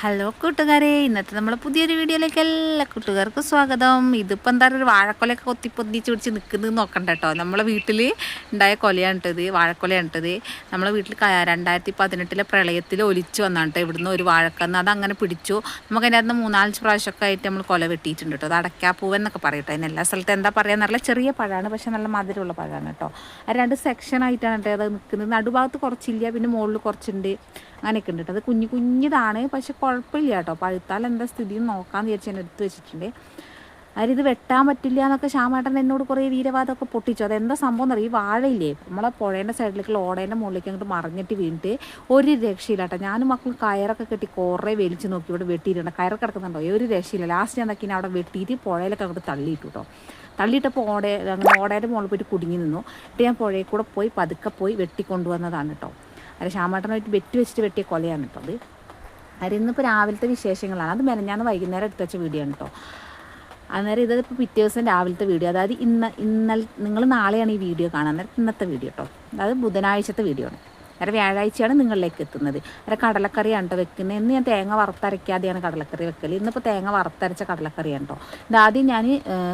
Hello കൂട്ടുകാരെ ഇന്നത്തെ നമ്മൾ പുതിയൊരു വീഡിയോയിലേക്ക് എല്ലാ കൂട്ടുകാർക്കും സ്വാഗതം. ഇതിപ്പോൾ എന്താ പറയുക വാഴക്കൊലയൊക്കെ കൊത്തിപ്പൊന്തിച്ച് പിടിച്ച് നിൽക്കുന്നത് നോക്കണ്ട കേട്ടോ. നമ്മളെ വീട്ടിൽ ഉണ്ടായ കൊലയാണ് കേട്ടത് വാഴക്കൊലയാണ് കേട്ടത് നമ്മളെ വീട്ടിൽ രണ്ടായിരത്തി പതിനെട്ടിലെ പ്രളയത്തിൽ ഒലിച്ചു വന്നാണ് കേട്ടോ ഇവിടുന്ന് ഒരു വാഴക്കന്ന് അത് അങ്ങനെ പിടിച്ചു. നമുക്ക് അതിന്റെ അകത്ത് മൂന്നാലഞ്ച് പ്രാവശ്യമൊക്കെ ആയിട്ട് നമ്മൾ കൊല വെട്ടിയിട്ടുണ്ട് കേട്ടോ. അത് അടയ്ക്കാപ്പൂവൻ എന്നൊക്കെ പറയട്ടോ. അതിന് എല്ലാ സ്ഥലത്തും എന്താ പറയുക നല്ല ചെറിയ പഴമാണ് പക്ഷേ നല്ല മധുരമുള്ള പഴമാണ് കേട്ടോ. ആ രണ്ട് സെക്ഷനായിട്ടാണ് കേട്ടോ അത് നിൽക്കുന്നത് നടുഭാഗത്ത് കുറച്ചില്ല പിന്നെ മുകളിൽ കുറച്ചുണ്ട്. അങ്ങനെയൊക്കെ ഉണ്ട് കേട്ടോ. അത് കുഞ്ഞു കുഞ്ഞിതാണ്. പക്ഷെ കുഴപ്പമില്ല കേട്ടോ. പഴുത്താൽ എന്താ സ്ഥിതി നോക്കാമെന്ന് വിചാരിച്ച് ഞാൻ എടുത്ത് വെച്ചിട്ടുണ്ട്. അതിലിത് വെട്ടാൻ പറ്റില്ല എന്നൊക്കെ ശ്യാമേട്ടൻ എന്നോട് കുറേ വീരവാദമൊക്കെ പൊട്ടിച്ചു. അതെന്താ സംഭവം എന്നറിയും ഈ വാഴയില്ലേ? നമ്മളെ പുഴേന്റെ സൈഡിലേക്കുള്ള ഓടേന്റെ മുകളിലേക്ക് അങ്ങോട്ട് മറിഞ്ഞിട്ട് വീണിട്ട് ഒരു രക്ഷയില്ല കേട്ടോ. ഞാനും മക്കൾ കയറൊക്കെ കെട്ടി കുറേ വലിച്ച് നോക്കി ഇവിടെ വെട്ടിയിട്ടുണ്ട്. കയറൊക്കെ കിടക്കുന്നുണ്ടോ? ഒരു രക്ഷയില്ല. ലാസ്റ്റ് ഞാൻ നോക്കി അവിടെ വെട്ടിയിട്ട് പുഴയിലൊക്കെ അങ്ങോട്ട് തള്ളിയിട്ടു കേട്ടോ. തള്ളിയിട്ടപ്പോൾ ഓടേ അങ്ങനെ ഓടേന്റെ മുകളിൽ പോയിട്ട് കുടുങ്ങി നിന്നു. എന്നിട്ട് ഞാൻ പുഴയിൽ കൂടെ പോയി പതുക്കെ പോയി വെട്ടിക്കൊണ്ടുവന്നതാണ് കേട്ടോ. അത് ശ്യാമേട്ടനായിട്ട് വെട്ടി വെച്ചിട്ട് വെട്ടിയ കൊലയാണ് കേട്ടോ അത്. അത് ഇന്നിപ്പോൾ രാവിലത്തെ വിശേഷങ്ങളാണ്. അത് മെനഞ്ഞാന്ന് വൈകുന്നേരം എടുത്ത് വെച്ച വീഡിയോ ആണ് കേട്ടോ അന്നേരം ഇത് ഇപ്പോൾ പിറ്റേ ദിവസം രാവിലത്തെ വീഡിയോ. അതായത് ഇന്ന് ഇന്നൽ നിങ്ങൾ നാളെയാണ് ഈ വീഡിയോ കാണാൻ അന്നേരം ഇന്നത്തെ വീഡിയോ കേട്ടോ അതായത് ബുധനാഴ്ചത്തെ വീഡിയോ ആണ്. അന്നേരം വ്യാഴാഴ്ചയാണ് നിങ്ങളിലേക്ക് എത്തുന്നത്. അത് കടലക്കറിയാണ് കേട്ടോ വെക്കുന്നത് ഇന്ന് ഞാൻ തേങ്ങ വറുത്തരയ്ക്കാതെയാണ് കടലക്കറി വെക്കൽ ഇന്നിപ്പോൾ തേങ്ങ വറുത്തരച്ച കടലക്കറിയാണ് കേട്ടോ ഇതാദ്യം ഞാൻ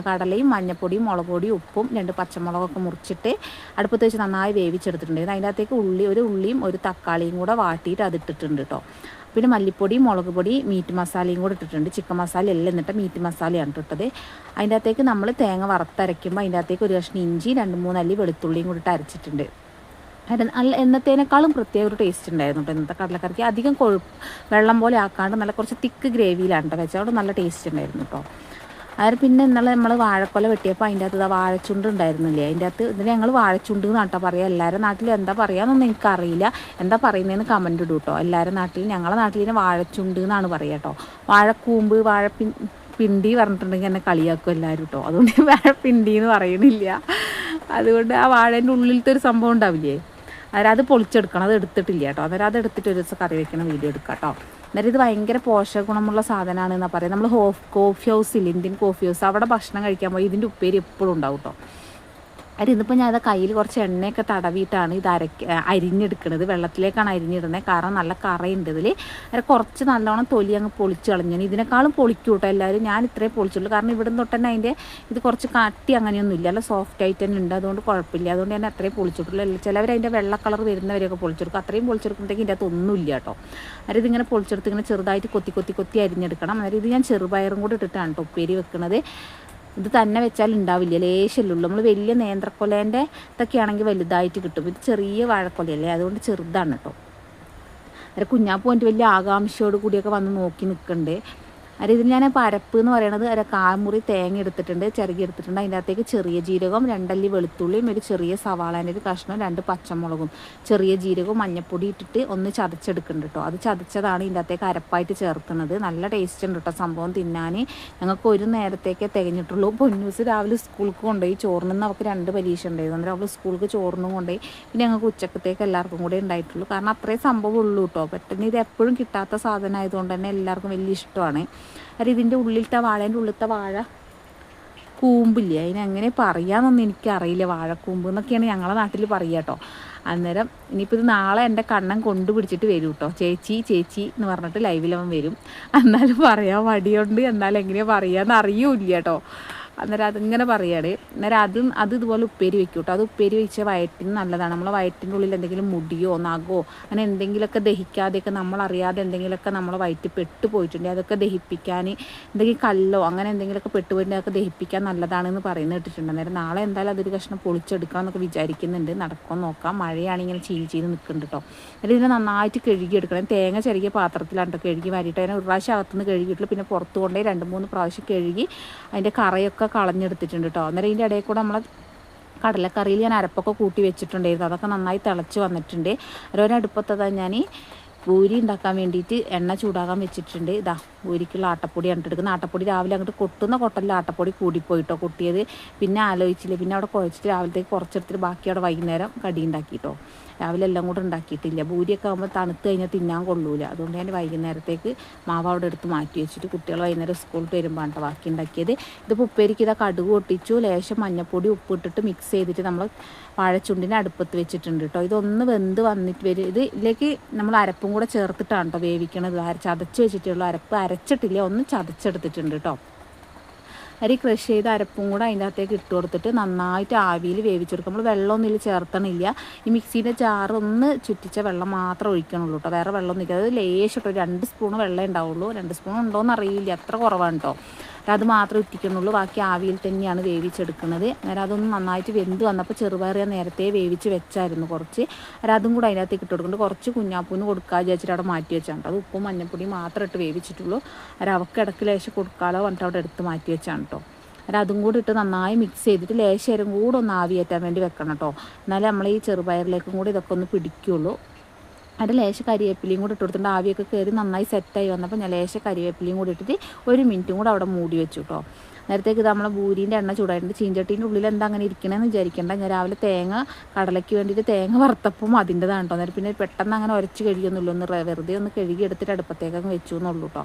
കടലയും മഞ്ഞപ്പൊടിയും മുളക് പൊടിയും ഉപ്പും രണ്ട് പച്ചമുളകൊക്കെ മുറിച്ചിട്ട് അടുപ്പത്ത് വെച്ച് നന്നായി വേവിച്ചെടുത്തിട്ടുണ്ട്. അതിന്റെ അകത്തേക്ക് ഉള്ളി ഒരു ഉള്ളിയും ഒരു തക്കാളിയും കൂടെ വാട്ടിയിട്ട് അത് ഇട്ടിട്ടുണ്ട് കേട്ടോ പിന്നെ മല്ലിപ്പൊടി മുളക് പൊടി മീറ്റ് മസാലയും കൂടെ ഇട്ടിട്ടുണ്ട്. ചിക്കൻ മസാല എല്ലാം എന്നിട്ട് മീറ്റ് മസാലയാണ് ഇട്ടത് അതിന്റെ അകത്തേക്ക് നമ്മൾ തേങ്ങ വറുത്തരയ്ക്കുമ്പോൾ അതിന്റെ അകത്തേക്ക് ഒരു കഷ്ണം ഇഞ്ചി രണ്ട് മൂന്നല്ലി വെളുത്തുള്ളിയും കൂടി ഇട്ട് അരച്ചിട്ടുണ്ട്. നല്ല എന്നത്തേനേക്കാളും പ്രത്യേക ഒരു ടേസ്റ്റ് ഉണ്ടായിരുന്നു കേട്ടോ ഇന്നത്തെ കടലക്കറിക്ക്. അധികം കൊഴുപ്പ് വെള്ളം പോലെ ആക്കാണ്ട് നല്ല കുറച്ച് തിക്ക് ഗ്രേവിയിലാണ് കേട്ടോ വെച്ചാൽ അതുകൊണ്ട് നല്ല ടേസ്റ്റ് ഉണ്ടായിരുന്നു കേട്ടോ അതായത് പിന്നെ ഇന്നലെ നമ്മൾ വാഴക്കൊല വെട്ടിയപ്പോൾ അതിന്റെ അകത്ത് വാഴച്ചുണ്ട് ഉണ്ടായിരുന്നില്ലേ? അതിന്റെ അകത്ത് ഇതിന് ഞങ്ങൾ വാഴച്ചുണ്ട് എന്നാട്ടോ പറയുക എല്ലാവരുടെ നാട്ടിലും എന്താ പറയുകയെന്നൊന്നും എനിക്കറിയില്ല. എന്താ പറയുന്നതെന്ന് കമന്റ് ഇടും കേട്ടോ എല്ലാവരുടെ നാട്ടിലും ഞങ്ങളുടെ നാട്ടിൽ ഇതിന് വാഴച്ചുണ്ട് എന്നാണ് പറയുക കേട്ടോ വാഴക്കൂമ്പ് വാഴപ്പിൻ പിണ്ടി പറഞ്ഞിട്ടുണ്ടെങ്കിൽ എന്നെ കളിയാക്കും എല്ലാവരും കേട്ടോ അതുകൊണ്ട് വാഴപ്പിണ്ടി എന്ന് പറയുന്നില്ല. അതുകൊണ്ട് ആ വാഴേന്റെ ഉള്ളിലത്തെ ഒരു സംഭവം ഉണ്ടാവില്ലേ? അന്നേരം അത് പൊളിച്ചെടുക്കണം. അത് എടുത്തിട്ടില്ല കേട്ടോ. അന്നേരം അത് എടുത്തിട്ട് ഒരു ദിവസം കറി വെക്കണം വീഡിയോ എടുക്കാം കേട്ടോ. അന്നേരം ഇത് ഭയങ്കര പോഷകഗുണമുള്ള സാധനമാണ് എന്നാണ് പറയുക നമ്മൾ ഹോഫ് കോഫി ഹൗസിൽ ഇന്ത്യൻ കോഫി ഹൗസ് അവിടെ ഭക്ഷണം കഴിക്കാൻ പോയി ഇതിന്റെ ഉപ്പേരി എപ്പോഴും ഉണ്ടാവും കേട്ടോ. അത് ഇന്നിപ്പോൾ ഞാൻ അത് കയ്യിൽ കുറച്ച് എണ്ണയൊക്കെ തടവിയിട്ടാണ് ഇത് അരക്ക അരിഞ്ഞെടുക്കുന്നത് വെള്ളത്തിലേക്കാണ് അരിഞ്ഞിടുന്നത് കാരണം നല്ല കറയുണ്ട് ഇതിൽ അത് കുറച്ച് നല്ലോണം തൊലി അങ്ങ് പൊളിച്ച് കളഞ്ഞു. ഇതിനേക്കാളും പൊളിക്കും കേട്ടോ എല്ലാവരും ഞാൻ ഇത്രയും പൊളിച്ചുള്ളൂ. കാരണം ഇവിടെ തൊട്ട് തന്നെ അതിന്റെ ഇത് കുറച്ച് കട്ടി അങ്ങനെയൊന്നും ഇല്ല. അല്ല സോഫ്റ്റ് ആയിട്ട് തന്നെ ഉണ്ട്. അതുകൊണ്ട് കുഴപ്പമില്ല. അതുകൊണ്ട് ഞാൻ അത്രയും പൊളിച്ചിട്ടുള്ളൂ. ചിലവർ അതിന്റെ വെള്ള കളർ വരുന്നവരെയൊക്കെ പൊളിച്ചെടുക്കും. അത്രയും പൊളിച്ചെടുക്കുമ്പോഴത്തേക്ക് ഇതിന്റെ അകത്ത് ഒന്നുമില്ല കേട്ടോ. അതായത് ഇതിങ്ങനെ പൊളിച്ചെടുത്ത് ഇങ്ങനെ ചെറുതായിട്ട് കൊത്തി കൊത്തി കൊത്തി അരിഞ്ഞെടുക്കണം. അതായത് ഇത് ഞാൻ ചെറുപയറും കൂടി ഇട്ടിട്ടാണ് ഉപ്പേരി വെക്കുന്നത് ഇത് തന്നെ വെച്ചാൽ ഉണ്ടാവില്ല ലേശല്ലുള്ളൂ. നമ്മൾ വലിയ നേന്ത്രക്കൊലേന്റെ ഇതൊക്കെ ആണെങ്കിൽ വലുതായിട്ട് കിട്ടും. ഇത് ചെറിയ വാഴക്കൊലയല്ലേ? അതുകൊണ്ട് ചെറുതാണ് കേട്ടോ അരെ കുഞ്ഞാപ്പൂ എന്റെ വലിയ ആകാംക്ഷയോട് കൂടിയൊക്കെ വന്ന് നോക്കി നിൽക്കണ്ടേ. അര ഞാൻ പരപ്പ് എന്ന് പറയുന്നത് അര കാമുറി തേങ്ങ എടുത്തിട്ടുണ്ട് ചിറകി എടുത്തിട്ടുണ്ട്. അതിന്റെ അകത്തേക്ക് ചെറിയ ജീരകം രണ്ടല്ലി വെളുത്തുള്ളിയും ഒരു ചെറിയ സവാളേന്റെ ഒരു കഷ്ണം രണ്ട് പച്ചമുളകും. ചെറിയ ജീരകവും മഞ്ഞപ്പൊടി ഇട്ടിട്ട് ഒന്ന് ചതച്ചെടുക്കുന്നുണ്ട് കേട്ടോ അത് ചതച്ചതാണ് ഇതിന്റെ അകത്തേക്ക് അരപ്പായിട്ട് ചേർക്കുന്നത്. നല്ല ടേസ്റ്റ് ഉണ്ട് കേട്ടോ സംഭവം തിന്നാൻ. ഞങ്ങൾക്ക് ഒരു നേരത്തേക്കേ തികഞ്ഞിട്ടുള്ളൂ. പൊന്നൂസ് രാവിലെ സ്കൂൾക്ക് കൊണ്ടുപോയി ചോറിന് അവൾക്ക് രണ്ട് പരീക്ഷ ഉണ്ടായിരുന്നു. അന്നേരം അവൾ സ്കൂൾക്ക് ചോറിനും കൊണ്ടുപോയി. പിന്നെ ഞങ്ങൾക്ക് ഉച്ചക്കത്തേക്ക് എല്ലാവർക്കും കൂടെ ഉണ്ടായിട്ടുള്ളൂ. കാരണം അത്രയും സംഭവം ഉള്ളൂ കേട്ടോ പെട്ടെന്ന് ഇത് എപ്പോഴും കിട്ടാത്ത സാധനം ആയതുകൊണ്ട് തന്നെ എല്ലാവർക്കും വലിയ ഇഷ്ടമാണ്. കാരണം ഇതിന്റെ ഉള്ളിലത്തെ വാഴേന്റെ ഉള്ളിലത്തെ വാഴ കൂമ്പില്ലേ? അതിനെങ്ങനെ പറയാമെന്നൊന്നും എനിക്കറിയില്ല. വാഴക്കൂമ്പ് എന്നൊക്കെയാണ് ഞങ്ങളെ നാട്ടിൽ പറയുക കേട്ടോ അന്നേരം ഇനിയിപ്പോൾ ഇത് നാളെ എന്റെ കണ്ണൻ കൊണ്ടുപിടിച്ചിട്ട് വരും കേട്ടോ ചേച്ചി ചേച്ചി എന്ന് പറഞ്ഞിട്ട് ലൈവിലവൻ വരും. എന്നാലും പറയാൻ മടിയുണ്ട്. എന്നാലും എങ്ങനെയാണ് പറയാന്ന് അറിയൂല കേട്ടോ അന്നേരം അതിങ്ങനെ പറയാണ് അന്നേരം അതും അത് ഇതുപോലെ ഉപ്പേരി വെക്കും കേട്ടോ അത് ഉപ്പേരി വെച്ച വയറ്റിന് നല്ലതാണ്. നമ്മളെ വയറ്റിന്റെ ഉള്ളിൽ എന്തെങ്കിലും മുടിയോ നഖോ അങ്ങനെ എന്തെങ്കിലുമൊക്കെ ദഹിക്കാതെയൊക്കെ നമ്മളറിയാതെ എന്തെങ്കിലുമൊക്കെ നമ്മളെ വയറ്റിൽ പെട്ടു പോയിട്ടുണ്ടെങ്കിൽ അതൊക്കെ ദഹിപ്പിക്കാൻ എന്തെങ്കിലും കല്ലോ അങ്ങനെ എന്തെങ്കിലുമൊക്കെ പെട്ടുപോയിട്ടുണ്ടെങ്കിൽ അതൊക്കെ ദഹിപ്പിക്കാൻ നല്ലതാണെന്ന് പറയുന്നത് കേട്ടിട്ടുണ്ട്. അന്നേരം നാളെ എന്തായാലും അതൊരു കഷ്ണം പൊളിച്ചെടുക്കാമെന്നൊക്കെ വിചാരിക്കുന്നുണ്ട്. നടക്കാൻ നോക്കാം. മഴയാണ് ഇങ്ങനെ ചീഞ്ഞ് ചീഞ്ഞ് നിൽക്കുന്നുണ്ട് കേട്ടോ. അതിൽ ഇതിനെ നന്നായിട്ട് കഴുകിയെടുക്കണം തേങ്ങ ചെറിയ പാത്രത്തിലാണ് കേട്ടോ കഴുകി വാരിയിട്ട് അതിനെ ഒരു പ്രാവശ്യം അകത്തുനിന്ന് കഴുകിയിട്ടുള്ളൂ. പിന്നെ പുറത്ത് കൊണ്ടുപോയി രണ്ട് മൂന്ന് പ്രാവശ്യം കഴുകി അതിന്റെ കറയൊക്കെ കളഞ്ഞെടുത്തിട്ടുണ്ട് കേട്ടോ അന്നേരം ഇതിന്റെ ഇടയിൽ കൂടെ നമ്മളെ കടലക്കറിയിൽ ഞാൻ അരപ്പൊക്കെ കൂട്ടി വെച്ചിട്ടുണ്ടായിരുന്നു. അതൊക്കെ നന്നായി തിളച്ച് വന്നിട്ടുണ്ട്. ഓരോരടുപ്പത്തതാ ഞാൻ പൂരി ഉണ്ടാക്കാൻ വേണ്ടിയിട്ട് എണ്ണ ചൂടാകാൻ വെച്ചിട്ടുണ്ട്. ഇതാ പൂരിക്കുള്ള ആട്ടപ്പൊടി കണ്ടിട്ട് എടുക്കുന്നത്. ആട്ടപ്പൊടി രാവിലെ അങ്ങോട്ട് കൊട്ടുന്ന കൊട്ടലിൽ ആട്ടപ്പൊടി കൂടിപ്പോയിട്ടോ കൊട്ടിയത്. പിന്നെ ആലോചിച്ചില്ല. പിന്നെ അവിടെ കുഴച്ചിട്ട് രാവിലത്തേക്ക് കുറച്ചെടുത്തിട്ട് ബാക്കി അവിടെ വൈകുന്നേരം കടി ഉണ്ടാക്കിയിട്ടോ. രാവിലെ എല്ലാം കൂടെ ഉണ്ടാക്കിയിട്ടില്ല. പൂരിയൊക്കെ ആകുമ്പോൾ തണുത്ത് കഴിഞ്ഞാൽ തിന്നാൻ കൊള്ളൂല. അതുകൊണ്ട് ഞാൻ വൈകുന്നേരത്തേക്ക് മാവ് അവിടെ എടുത്ത് മാറ്റി വെച്ചിട്ട് കുട്ടികൾ വൈകുന്നേരം സ്കൂളിൽ വരുമ്പോൾ കേട്ടോ ബാക്കി ഉണ്ടാക്കിയത്. ഇതിപ്പോൾ ഉപ്പേരിക്ക് ഇതാ കടുക് പൊട്ടിച്ചു. ലേശം മഞ്ഞപ്പൊടി ഉപ്പിട്ടിട്ട് മിക്സ് ചെയ്തിട്ട് നമ്മൾ വാഴച്ചുണ്ടിനെ അടുപ്പത്ത് വെച്ചിട്ടുണ്ട് കേട്ടോ ഇതൊന്ന് വെന്ത് വന്നിട്ട് വരും ഇത് ഇതിലേക്ക് നമ്മൾ അരപ്പും കൂടെ ചേർത്തിട്ടാണ് കേട്ടോ വേവിക്കണത്. ചതച്ച് വെച്ചിട്ടുള്ളൂ അരപ്പ് അരച്ചിട്ടില്ല ഒന്ന് ചതച്ചെടുത്തിട്ടുണ്ട് കേട്ടോ അരി ക്രഷ് ചെയ്ത് അരപ്പും കൂടെ അതിന്റെ അകത്തേക്ക് ഇട്ട് കൊടുത്തിട്ട് നന്നായിട്ട് ആവിയിൽ വേവിച്ചെടുക്കും നമ്മൾ വെള്ളമൊന്നും ഇതിൽ ചേർത്തണില്ല. ഈ മിക്സീന്റെ ഒന്ന് ചുറ്റിച്ച വെള്ളം മാത്രം ഒഴിക്കണുള്ളൂ കേട്ടോ വേറെ വെള്ളമൊന്നും ഇല്ല. അത് ലേശം കേട്ടോ രണ്ട് സ്പൂൺ വെള്ളം ഉണ്ടാവുള്ളൂ. രണ്ട് സ്പൂൺ ഉണ്ടോയെന്ന് അറിയില്ല. അത്ര കുറവാണ് കേട്ടോ അത് മാത്രമേ ഉറ്റിക്കുന്നുള്ളൂ. ബാക്കി ആവിയിൽ തന്നെയാണ് വേവിച്ചെടുക്കുന്നത്. അന്നേരം അതൊന്ന് നന്നായിട്ട് വെന്ത് വന്നപ്പോൾ ചെറുപയർ നേരത്തെ വേവിച്ച് വെച്ചായിരുന്നു കുറച്ച്. അതും കൂടെ അതിനകത്തേക്ക് ഇട്ട് കൊടുക്കുന്നുണ്ട്. കുറച്ച് കുഞ്ഞാപ്പൂന്ന് കൊടുക്കാൻ വിചാരിച്ചിട്ട് അവിടെ മാറ്റി വെച്ചാണ്. അത് ഉപ്പും മഞ്ഞപ്പൊടി മാത്രം ഇട്ട് വേവിച്ചിട്ടുള്ളൂ. അന്നേരം അവക്ക് ഇടയ്ക്ക് ലേശം കൊടുക്കാലോ പറഞ്ഞിട്ട് അവിടെ എടുത്ത് മാറ്റി വെച്ചാണ് കേട്ടോ അന്നേരം അതും കൂടി ഇട്ട് നന്നായി മിക്സ് ചെയ്തിട്ട് ലേശം കൂടെ ഒന്ന് ആവിയേറ്റാൻ വേണ്ടി വെക്കണം കേട്ടോ എന്നാലേ നമ്മൾ ഈ ചെറുപയറിലേക്കും കൂടി ഇതൊക്കെ ഒന്ന് പിടിക്കുള്ളൂ. അതിൽ ലേശ കരിവേപ്പിലയും കൂടി ഇട്ട് കൊടുത്തിട്ടുണ്ട്. ആവിയൊക്കെ കയറി നന്നായി സെറ്റായി വന്നപ്പോൾ ഞാൻ ലേശ കരിവേപ്പിലയും കൂടി ഇട്ടിട്ട് ഒരു മിനിറ്റും കൂടെ അവിടെ മൂടി വെച്ചു കേട്ടോ നേരത്തേക്ക് ഇത് നമ്മളെ ബൂരീന്റെ എണ്ണ ചൂടായിട്ടുണ്ട്. ചീഞ്ചട്ടീന്റെ ഉള്ളിൽ എന്താ അങ്ങനെ ഇരിക്കണമെന്ന് വിചാരിക്കേണ്ട. ഞാൻ രാവിലെ തേങ്ങ കടലയ്ക്ക് വേണ്ടിയിട്ട് തേങ്ങ വറുത്തപ്പം അതിന്റെതാണ് കേട്ടോ അന്നേരം പിന്നെ പെട്ടെന്ന് അങ്ങനെ ഉരച്ച് കഴുകിയൊന്നുമില്ല. ഒന്ന് വെറുതെ ഒന്ന് കഴുകി എടുത്തിട്ട് അടുപ്പത്തേക്കങ്ങ് വെച്ചു എന്നുള്ളൂ കേട്ടോ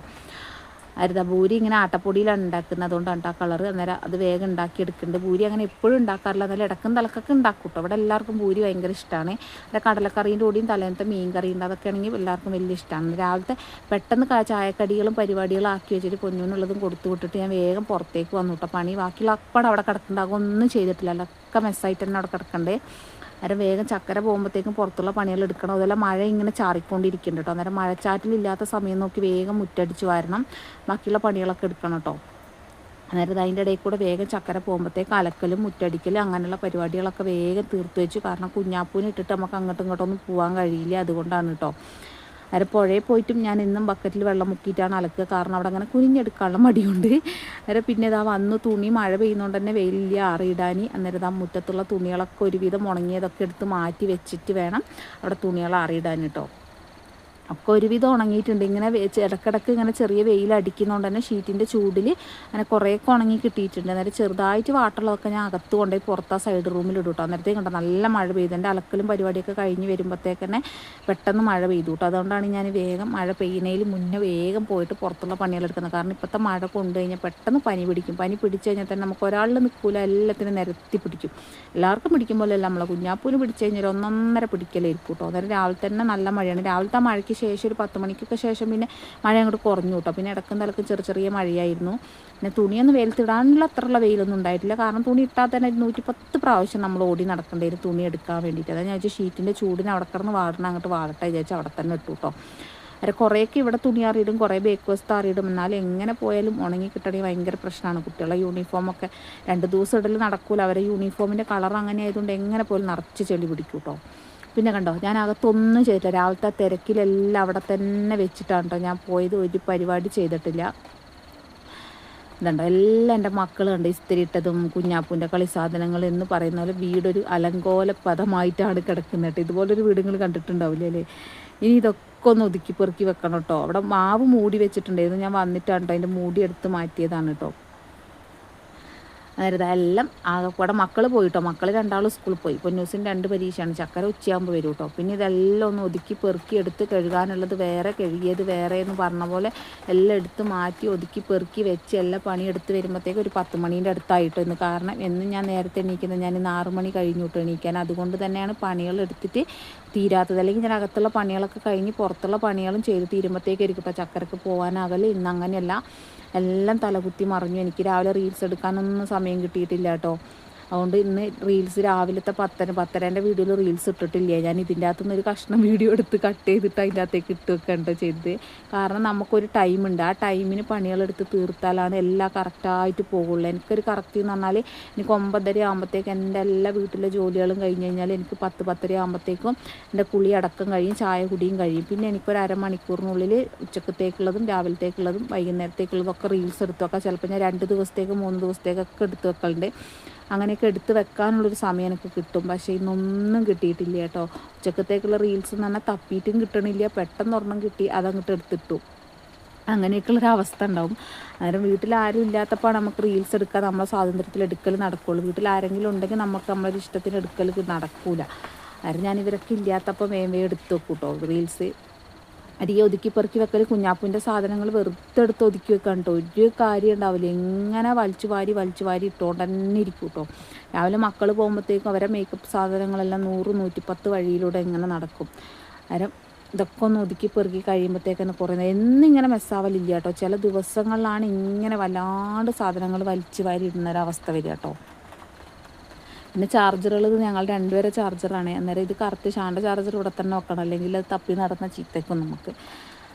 അരുത ഭൂരി ഇങ്ങനെ ആട്ടപ്പൊടിയിലാണ് ഉണ്ടാക്കുന്നത്. അതുകൊണ്ടാണ് ആ കളർ അന്നേരം അത് വേഗം ഉണ്ടാക്കി എടുക്കുന്നുണ്ട് ഭൂരി അങ്ങനെ എപ്പോഴും ഉണ്ടാക്കാറില്ല. എന്നാലും ഇടക്കും തലക്കൊക്കെ ഉണ്ടാക്കും കേട്ടോ അവിടെ എല്ലാവർക്കും ഭൂരി ഭയങ്കര ഇഷ്ടമാണ് അല്ല കടലക്കറീന്റെ കൂടിയും തലേന്നത്തെ മീൻ കറിയുണ്ട് അതൊക്കെ ആണെങ്കിൽ എല്ലാവർക്കും വലിയ ഇഷ്ടമാണ് രാവിലത്തെ പെട്ടെന്ന് ചായക്കടികളും പരിപാടികളും ആക്കി വെച്ചിട്ട് പൊന്നുന്നുള്ളതും കൊടുത്തു വിട്ടിട്ട് ഞാൻ വേഗം പുറത്തേക്ക് വന്നു കേട്ടോ പണി ബാക്കിയുള്ള അപ്പടം അവിടെ കിടക്കുന്നുണ്ടാകും ഒന്നും ചെയ്തിട്ടില്ല അതൊക്കെ മെസ്സായിട്ട് തന്നെ അവിടെ കിടക്കണ്ടേ. അന്നേരം വേഗം ചക്കര പോകുമ്പോഴത്തേക്കും പുറത്തുള്ള പണികൾ എടുക്കണം. അതുപോലെ മഴ ഇങ്ങനെ ചാറിക്കൊണ്ടിരിക്കുന്നുണ്ട് കേട്ടോ അന്നേരം മഴച്ചാറ്റിലില്ലാത്ത സമയം നോക്കി വേഗം മുറ്റടിച്ച് വരണം. ബാക്കിയുള്ള പണികളൊക്കെ എടുക്കണം കേട്ടോ അന്നേരം അതിന്റെ ഇടയിൽ കൂടെ വേഗം ചക്കര പോകുമ്പോഴത്തേക്ക് അലക്കലും മുറ്റടിക്കലും അങ്ങനെയുള്ള പരിപാടികളൊക്കെ വേഗം തീർത്ത് വെച്ചു. കാരണം കുഞ്ഞാപ്പൂന് ഇട്ടിട്ട് നമുക്ക് അങ്ങോട്ടും ഇങ്ങോട്ടൊന്നും പോകാൻ കഴിയില്ല. അതുകൊണ്ടാണ് കേട്ടോ അരെ പുഴയിൽ പോയിട്ടും ഞാൻ ഇന്നും ബക്കറ്റിൽ വെള്ളം മുക്കിയിട്ടാണ് അലക്കുക. കാരണം അവിടെ അങ്ങനെ കുനിഞ്ഞെടുക്കാനുള്ള മടിയുണ്ട്. നേരെ പിന്നെ ഇതാ വന്ന് തുണി മഴ പെയ്യുന്നതുകൊണ്ട് തന്നെ വെയിലില്ല ആറിയിടാൻ അന്നേരം ഇതാ മുറ്റത്തുള്ള തുണികളൊക്കെ ഒരുവിധം ഉണങ്ങിയതൊക്കെ എടുത്ത് മാറ്റി വെച്ചിട്ട് വേണം അവിടെ തുണികൾ ആറിയിടാൻ കേട്ടോ ഒക്കെ ഒരുവിധം ഉണങ്ങിയിട്ടുണ്ട്. ഇങ്ങനെ ഇടക്കിടക്ക് ഇങ്ങനെ ചെറിയ വെയിൽ അടിക്കുന്നതുകൊണ്ട് തന്നെ ഷീറ്റിന്റെ ചൂടിൽ അങ്ങനെ കുറേയൊക്കെ ഉണങ്ങി കിട്ടിയിട്ടുണ്ട്. അന്നേരം ചെറുതായിട്ട് വാട്ടുള്ളതൊക്കെ ഞാൻ അകത്ത് കൊണ്ടുപോയി പുറത്ത് ആ സൈഡ് റൂമിൽ ഇടും കേട്ടോ അന്നേരത്തേക്ക് കണ്ടോ നല്ല മഴ പെയ്തു. എന്റെ അലക്കലും പരിപാടിയൊക്കെ കഴിഞ്ഞ് വരുമ്പോഴത്തേക്ക് തന്നെ പെട്ടെന്ന് മഴ പെയ്തു കേട്ടോ അതുകൊണ്ടാണ് ഞാൻ വേഗം മഴ പെയ്യുന്നതിൽ മുന്നേ വേഗം പോയിട്ട് പുറത്തുള്ള പണികളെടുക്കുന്നത് കാരണം ഇപ്പോഴത്തെ മഴ കൊണ്ടു കഴിഞ്ഞാൽ പെട്ടെന്ന് പനി പിടിക്കും. പനി പിടിച്ചു കഴിഞ്ഞാൽ തന്നെ നമുക്ക് ഒരാളിൽ നിൽക്കൂല എല്ലാത്തിനും നിരത്തി പിടിക്കും. എല്ലാവർക്കും പിടിക്കുമ്പോഴല്ല നമ്മളെ കുഞ്ഞാപ്പൂന് പിടിച്ചു കഴിഞ്ഞാൽ ഒന്നൊന്നര പിടിക്കലായിരിക്കും കേട്ടോ അന്നേരം രാവിലെ തന്നെ നല്ല മഴയാണ്. രാവിലത്തെ മഴയ്ക്ക് ശേഷം ഒരു പത്ത് മണിക്കൊക്കെ ശേഷം പിന്നെ മഴ അങ്ങോട്ട് കുറഞ്ഞു കേട്ടോ. പിന്നെ ഇടക്കും തലക്കും ചെറിയ ചെറിയ മഴയായിരുന്നു. പിന്നെ തുണിയൊന്നും വെയിലത്തിടാനുള്ള അത്രയുള്ള വെയിലൊന്നും ഉണ്ടായിട്ടില്ല. കാരണം തുണി ഇട്ടാൽ തന്നെ നൂറ്റി പത്ത് പ്രാവശ്യം നമ്മൾ ഓടി നടക്കേണ്ടി വരും തുണി എടുക്കാൻ വേണ്ടിയിട്ട്. അതായത് ഞാൻ വെച്ചാൽ ഷീറ്റിന്റെ ചൂടിന് അവിടെ കിടന്ന് വാടണം അങ്ങോട്ട് വാടട്ടെ വിചാരിച്ചാൽ അവിടെ തന്നെ ഇട്ടു കേട്ടോ. അല്ല കുറേയൊക്കെ ഇവിടെ തുണി അറിയിടും കുറേ ബേക്ക് വസ്തു അറിയിടും എന്നാലും എങ്ങനെ പോയാലും ഉണങ്ങി കിട്ടണമെങ്കിൽ ഭയങ്കര പ്രശ്നമാണ്. കുട്ടികളെ യൂണിഫോമൊക്കെ രണ്ട് ദിവസം ഇടൽ നടക്കൂല. അവരെ യൂണിഫോമിന്റെ കളർ അങ്ങനെ ആയതുകൊണ്ട് എങ്ങനെ പോലും നിറച്ച് ചെളി പിടിക്കും കേട്ടോ. പിന്നെ കണ്ടോ ഞാൻ അകത്തൊന്നും ചെയ്തിട്ടില്ല. രാവിലത്തെ തിരക്കിലെല്ലാം അവിടെ തന്നെ വെച്ചിട്ടാണ് കേട്ടോ ഞാൻ പോയത്. ഒരു പരിപാടി ചെയ്തിട്ടില്ല. ഇതുണ്ടോ എല്ലാം എന്റെ മക്കൾ ഇസ്തിരിയിട്ടതും കുഞ്ഞാപ്പൂന്റെ കളി സാധനങ്ങൾ എന്ന് പറയുന്ന പോലെ വീടൊരു അലങ്കോല പദമായിട്ടാണ് കിടക്കുന്നത് ഇതുപോലൊരു വീടുകൾ കണ്ടിട്ടുണ്ടാവില്ലേ അല്ലേ? ഇനി ഇതൊക്കെ ഒന്ന് ഒതുക്കി പെറുക്കി വെക്കണം കേട്ടോ. അവിടെ മാവ് മൂടി വെച്ചിട്ടുണ്ടായിരുന്നു. ഞാൻ വന്നിട്ടാണ് കേട്ടോ അതിന്റെ മൂടി എടുത്ത് മാറ്റിയതാണ് കേട്ടോ. അന്നേരം എല്ലാം ആകെക്കൂടെ മക്കൾ പോയിട്ടോ. മക്കൾ രണ്ടാളും സ്കൂളിൽ പോയി. പൊന്നൂസിന് രണ്ട് പരീക്ഷയാണ്. ചക്കര ഉച്ചയാകുമ്പോൾ വരും കേട്ടോ പിന്നെ ഇതെല്ലാം ഒന്ന് ഒതുക്കി പെറുക്കി എടുത്ത് കഴുകാനുള്ളത് വേറെ കഴുകിയത് വേറെ എന്ന് പറഞ്ഞ പോലെ എല്ലാം എടുത്ത് മാറ്റി ഒതുക്കി പെറുക്കി വെച്ച് എല്ലാം പണിയെടുത്ത് വരുമ്പോഴത്തേക്ക് ഒരു പത്ത് മണീന്റെ അടുത്തായിട്ടോ ഇന്ന്. കാരണം എന്നും ഞാൻ നേരത്തെ എണീക്കുന്നത് ഞാൻ ഇന്ന് ആറ് മണി കഴിഞ്ഞിട്ട് എണീക്കാൻ. അതുകൊണ്ട് തന്നെയാണ് പണികൾ എടുത്തിട്ട് തീരാത്തത്. അല്ലെങ്കിൽ ഞാൻ അകത്തുള്ള പണികളൊക്കെ കഴിഞ്ഞ് പുറത്തുള്ള പണികളും ചെയ്ത് തീരുമ്പോഴത്തേക്കായിരിക്കും ഇപ്പോൾ ചക്കരക്ക് പോകാനാകൽ ഇന്ന് അങ്ങനെയല്ല എല്ലാം തലകുത്തി മറിഞ്ഞു. എനിക്ക് രാവിലെ റീൽസ് എടുക്കാനൊന്നും സമയം കിട്ടിയിട്ടില്ല കേട്ടോ. അതുകൊണ്ട് ഇന്ന് റീൽസ് രാവിലത്തെ പത്തര പത്തരേന്റെ വീഡിയോയിൽ റീൽസ് ഇട്ടിട്ടില്ല? ഞാൻ ഇതിന്റെ അകത്തുനിന്ന് ഒരു കഷ്ണം വീഡിയോ എടുത്ത് കട്ട് ചെയ്തിട്ട് അതിന്റെ അകത്തേക്ക് ഇട്ട് വെക്കേണ്ട ചെയ്ത് കാരണം നമുക്കൊരു ടൈം ഉണ്ട്. ആ ടൈമിന് പണികളെടുത്ത് തീർത്താലാണ് എല്ലാം കറക്റ്റായിട്ട് പോകുള്ളൂ എനിക്കൊരു കറക്റ്റ് എന്ന് പറഞ്ഞാൽ എനിക്ക് ഒമ്പതര ആകുമ്പോഴത്തേക്ക് എന്റെ എല്ലാ വീട്ടിലെ ജോലികളും കഴിഞ്ഞ് കഴിഞ്ഞാൽ എനിക്ക് പത്ത് പത്തര ആകുമ്പോഴത്തേക്കും എന്റെ കുളി അടക്കം കഴിയും ചായ കുടിയും കഴിയും. പിന്നെ എനിക്കൊരു അരമണിക്കൂറിനുള്ളിൽ ഉച്ചക്കത്തേക്കുള്ളതും രാവിലത്തേക്കുള്ളതും വൈകുന്നേരത്തേക്കുള്ളതും ഒക്കെ റീൽസ് എടുത്തു വെക്കാം. ചിലപ്പോൾ ഞാൻ രണ്ട് ദിവസത്തേക്ക് മൂന്ന് ദിവസത്തേക്കൊക്കെ എടുത്ത് വെക്കലുണ്ട്. അങ്ങനെയൊക്കെ എടുത്ത് വെക്കാനുള്ളൊരു സമയം എനിക്ക് കിട്ടും. പക്ഷേ ഇന്നൊന്നും കിട്ടിയിട്ടില്ല കേട്ടോ. ഉച്ചക്കത്തേക്കുള്ള റീൽസ് എന്ന് പറഞ്ഞാൽ തപ്പിയിട്ടും കിട്ടണില്ല. പെട്ടെന്ന് ഒരെണ്ണം കിട്ടി അതങ്ങോട്ട് എടുത്തിട്ടു. അങ്ങനെയൊക്കെയുള്ളൊരു അവസ്ഥ ഉണ്ടാവും. അന്നേരം വീട്ടിൽ ആരും ഇല്ലാത്തപ്പോൾ നമുക്ക് റീൽസ് എടുക്കാൻ നമ്മളെ സ്വാതന്ത്ര്യത്തിൽ എടുക്കൽ നടക്കുള്ളൂ. വീട്ടിൽ ആരെങ്കിലും ഉണ്ടെങ്കിൽ നമുക്ക് നമ്മളൊരു ഇഷ്ടത്തിന് എടുക്കൽ നടക്കൂല. അന്നേരം ഞാൻ ഇവരൊക്കെ ഇല്ലാത്തപ്പോൾ എടുത്തു എടുത്ത് വെക്കൂട്ടോ റീൽസ് അരിയെ ഒതുക്കി പെറുക്കി വെക്കൽ കുഞ്ഞാപ്പൂന്റെ സാധനങ്ങൾ വെറുതെ എടുത്ത് ഒതുക്കി വെക്കാൻ കേട്ടോ ഒരു കാര്യം ഉണ്ടാവില്ല എങ്ങനെ വലിച്ചു വാരി വലിച്ചു വാരി ഇട്ടുകൊണ്ട് തന്നെ ഇരിക്കും കേട്ടോ രാവിലെ മക്കൾ പോകുമ്പോഴത്തേക്കും അവരെ മേക്കപ്പ് സാധനങ്ങളെല്ലാം നൂറ് നൂറ്റിപ്പത്ത് വഴിയിലൂടെ എങ്ങനെ നടക്കും. അരം ഇതൊക്കെ ഒന്ന് ഒതുക്കി പെറുക്കി കഴിയുമ്പോഴത്തേക്കാണ് കുറയുന്നത് എന്നിങ്ങനെ മെസ്സാവലില്ല കേട്ടോ ചില ദിവസങ്ങളിലാണ് ഇങ്ങനെ വല്ലാണ്ട് സാധനങ്ങൾ വലിച്ചു വാരി ഇടുന്ന ഒരവസ്ഥ വരിക കേട്ടോ പിന്നെ ചാർജറുകൾ ഇത് ഞങ്ങൾ രണ്ടുപേരെ ചാർജറാണ്. അന്നേരം ഇത് കറക്റ്റ് ഷാണ്ട ചാർജർ ഇവിടെ തന്നെ വെക്കണം. അല്ലെങ്കിൽ അത് തപ്പി നടന്ന ചീത്തയ്ക്കും നമുക്ക്.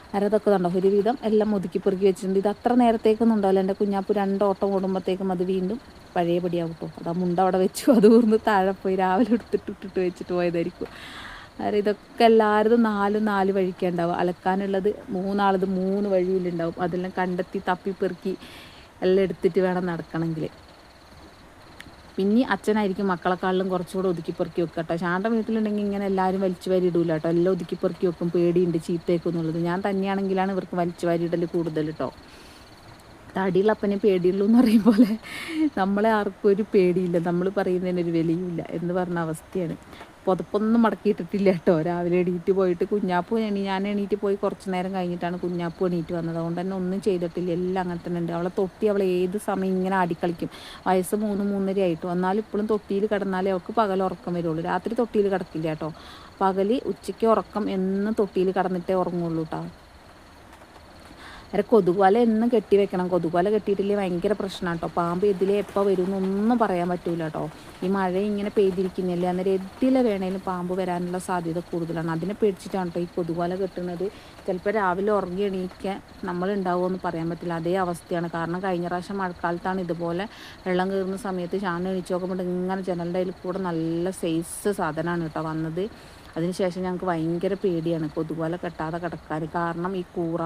അന്നേരം ഇതൊക്കെ ഉണ്ടോ ഒരുവിധം എല്ലാം ഒതുക്കി പെറുക്കി വെച്ചിട്ടുണ്ട്. ഇത് അത്ര നേരത്തേക്കൊന്നും ഉണ്ടാവില്ല. എന്റെ കുഞ്ഞാപ്പ് രണ്ട് ഓട്ടം ഓടുമ്പോഴത്തേക്കും അത് വീണ്ടും പഴയ പടിയാവും കേട്ടോ. അത് മുണ്ട അവിടെ വെച്ചു. അത് ഊർന്ന് താഴെ പോയി രാവിലെ എടുത്തിട്ട് ഇട്ടിട്ട് വെച്ചിട്ട് പോയതായിരിക്കും. അതായത് ഇതൊക്കെ എല്ലാവരും നാല് നാല് വഴിക്കുണ്ടാവും അലക്കാനുള്ളത് മൂന്നാളത് മൂന്ന് വഴിയിലുണ്ടാവും. അതെല്ലാം കണ്ടെത്തി തപ്പി പെറുക്കി എല്ലാം എടുത്തിട്ട് വേണം നടക്കണമെങ്കിൽ. പിന്നെ അച്ഛനായിരിക്കും മക്കളെക്കാളിലും കുറച്ചുകൂടെ ഒതുക്കിപ്പെറുക്കി വെക്കുക കേട്ടോ ശാന്ത വീട്ടിലുണ്ടെങ്കിൽ ഇങ്ങനെ എല്ലാവരും വലിച്ചു വാരി ഇടൂല കേട്ടോ എല്ലാം ഒതുക്കിപ്പെറുക്കി വെക്കും പേടിയുണ്ട് ചീത്തേക്കും എന്നുള്ളത്. ഞാൻ തന്നെയാണെങ്കിലാണ് ഇവർക്ക് വലിച്ചു വാരി ഇടൽ കൂടുതൽ കേട്ടോ തടിയുള്ള അപ്പനെ പേടിയുള്ളൂ എന്ന് പറയും പോലെ നമ്മളെ ആർക്കും ഒരു പേടിയില്ല. നമ്മൾ പറയുന്നതിന് ഒരു വിലയുമില്ല എന്ന് പറഞ്ഞ അവസ്ഥയാണ്. പുതപ്പൊന്നും മടക്കിയിട്ടിട്ടില്ല കേട്ടോ. രാവിലെ എണീറ്റ് പോയിട്ട് കുഞ്ഞാപ്പൂ എണീ ഞാൻ എണീറ്റ് പോയി കുറച്ച് നേരം കഴിഞ്ഞിട്ടാണ് കുഞ്ഞാപ്പൂ എണീറ്റ് വന്നത്. അതുകൊണ്ട് തന്നെ ഒന്നും ചെയ്തിട്ടില്ല. എല്ലാം അങ്ങനെ തന്നെ ഉണ്ട്. അവളെ തൊട്ടി അവളെ ഏത് സമയം ഇങ്ങനെ ആടിക്കളിക്കും. വയസ്സ് മൂന്ന് മൂന്നര ആയിട്ടു. എന്നാലും ഇപ്പോഴും തൊട്ടിയിൽ കിടന്നാലേ അവൾക്ക് പകൽ ഉറക്കം വരുള്ളൂ. രാത്രി തൊട്ടിയിൽ കിടക്കില്ല കേട്ടോ. പകൽ ഉച്ചയ്ക്ക് ഉറക്കം എന്ന് തൊട്ടിയിൽ കിടന്നിട്ടേ ഉറങ്ങുള്ളൂ കേട്ടോ അരെ കൊതുകുവല എന്നും കെട്ടി വെക്കണം. കൊതുകുവല കെട്ടിയിട്ടില്ലേ ഭയങ്കര പ്രശ്നമാണ് കേട്ടോ പാമ്പ് ഇതിലെ എപ്പോൾ വരും എന്നൊന്നും പറയാൻ പറ്റൂല കേട്ടോ ഈ മഴ ഇങ്ങനെ പെയ്തിരിക്കുന്നില്ലേ? അന്നേരം എതിലെ വേണേലും പാമ്പ് വരാനുള്ള സാധ്യത കൂടുതലാണ്. അതിനെ പേടിച്ചിട്ടാണ് കേട്ടോ ഈ കൊതുകുവല കെട്ടുന്നത്. ചിലപ്പോൾ രാവിലെ ഉറങ്ങി എണീക്കാൻ നമ്മൾ ഉണ്ടാവുമെന്ന് പറയാൻ പറ്റില്ല. അതേ അവസ്ഥയാണ്. കാരണം കഴിഞ്ഞ പ്രാവശ്യം മഴക്കാലത്താണ് ഇതുപോലെ വെള്ളം കയറുന്ന സമയത്ത് ഞാൻ എണീച്ച് നോക്കുമ്പോൾ ഇങ്ങനെ ജനലിന്റെ അതിൽ കൂടെ നല്ല സൈസ് സാധനമാണ് കേട്ടോ വന്നത്. അതിനുശേഷം ഞങ്ങൾക്ക് ഭയങ്കര പേടിയാണ്. കൊതുകുവല കെട്ടാതെ കിടക്കാൻ കാരണം ഈ കൂറ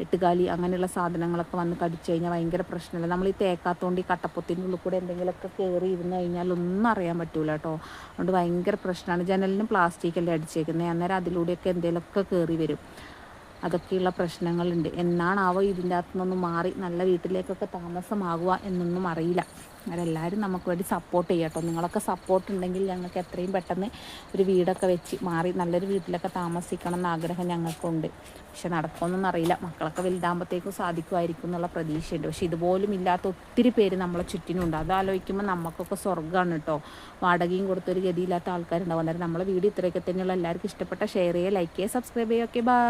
എട്ടുകാലി അങ്ങനെയുള്ള സാധനങ്ങളൊക്കെ വന്ന് കടിച്ചു കഴിഞ്ഞാൽ ഭയങ്കര പ്രശ്നമില്ല? നമ്മൾ ഈ തേക്കാത്തോണ്ട് ഈ കട്ടപ്പൊത്തിന്റെ ഉള്ളിൽ കൂടെ എന്തെങ്കിലുമൊക്കെ കയറി ഇരുന്ന് കഴിഞ്ഞാൽ ഒന്നും അറിയാൻ പറ്റൂല കേട്ടോ. അതുകൊണ്ട് ഭയങ്കര പ്രശ്നമാണ്. ജനലിനും പ്ലാസ്റ്റിക്കല്ലേ അടിച്ചേക്കുന്നത് അന്നേരം അതിലൂടെയൊക്കെ എന്തെങ്കിലുമൊക്കെ കയറി വരും. അതൊക്കെയുള്ള പ്രശ്നങ്ങളുണ്ട്. എന്നാണാവോ ഇതിന്റെ അകത്തു നിന്നൊന്ന് മാറി നല്ല വീട്ടിലേക്കൊക്കെ താമസമാകുക എന്നൊന്നും അറിയില്ല. അവരെല്ലാവരും നമുക്ക് വേണ്ടി സപ്പോർട്ട് ചെയ്യാം കേട്ടോ നിങ്ങളൊക്കെ സപ്പോർട്ട് ഉണ്ടെങ്കിൽ ഞങ്ങൾക്ക് എത്രയും പെട്ടെന്ന് ഒരു വീടൊക്കെ വെച്ച് മാറി നല്ലൊരു വീട്ടിലൊക്കെ താമസിക്കണം എന്ന ആഗ്രഹം ഞങ്ങൾക്കുണ്ട്. പക്ഷെ നടക്കുമെന്നൊന്നും അറിയില്ല. മക്കളൊക്കെ വലുതാകുമ്പോഴത്തേക്കും സാധിക്കുമായിരിക്കും എന്നുള്ള പ്രതീക്ഷയുണ്ട്. പക്ഷെ ഇതുപോലും ഇല്ലാത്ത ഒത്തിരി പേര് നമ്മളെ ചുറ്റിനുണ്ട്. അത് ആലോചിക്കുമ്പോൾ നമുക്കൊക്കെ സ്വർഗമാണ് കേട്ടോ വാടകയും കൊടുത്തൊരു ഗതിയില്ലാത്ത ആൾക്കാരുണ്ടാവും. അന്നേരം നമ്മളെ വീഡിയോ ഇത്രയൊക്കെ തന്നെയുള്ള. എല്ലാവർക്കും ഇഷ്ടപ്പെട്ട ഷെയർ ചെയ്യുക ലൈക്ക് ചെയ്യുക സബ്സ്ക്രൈബ് ചെയ്യുക. Okay bye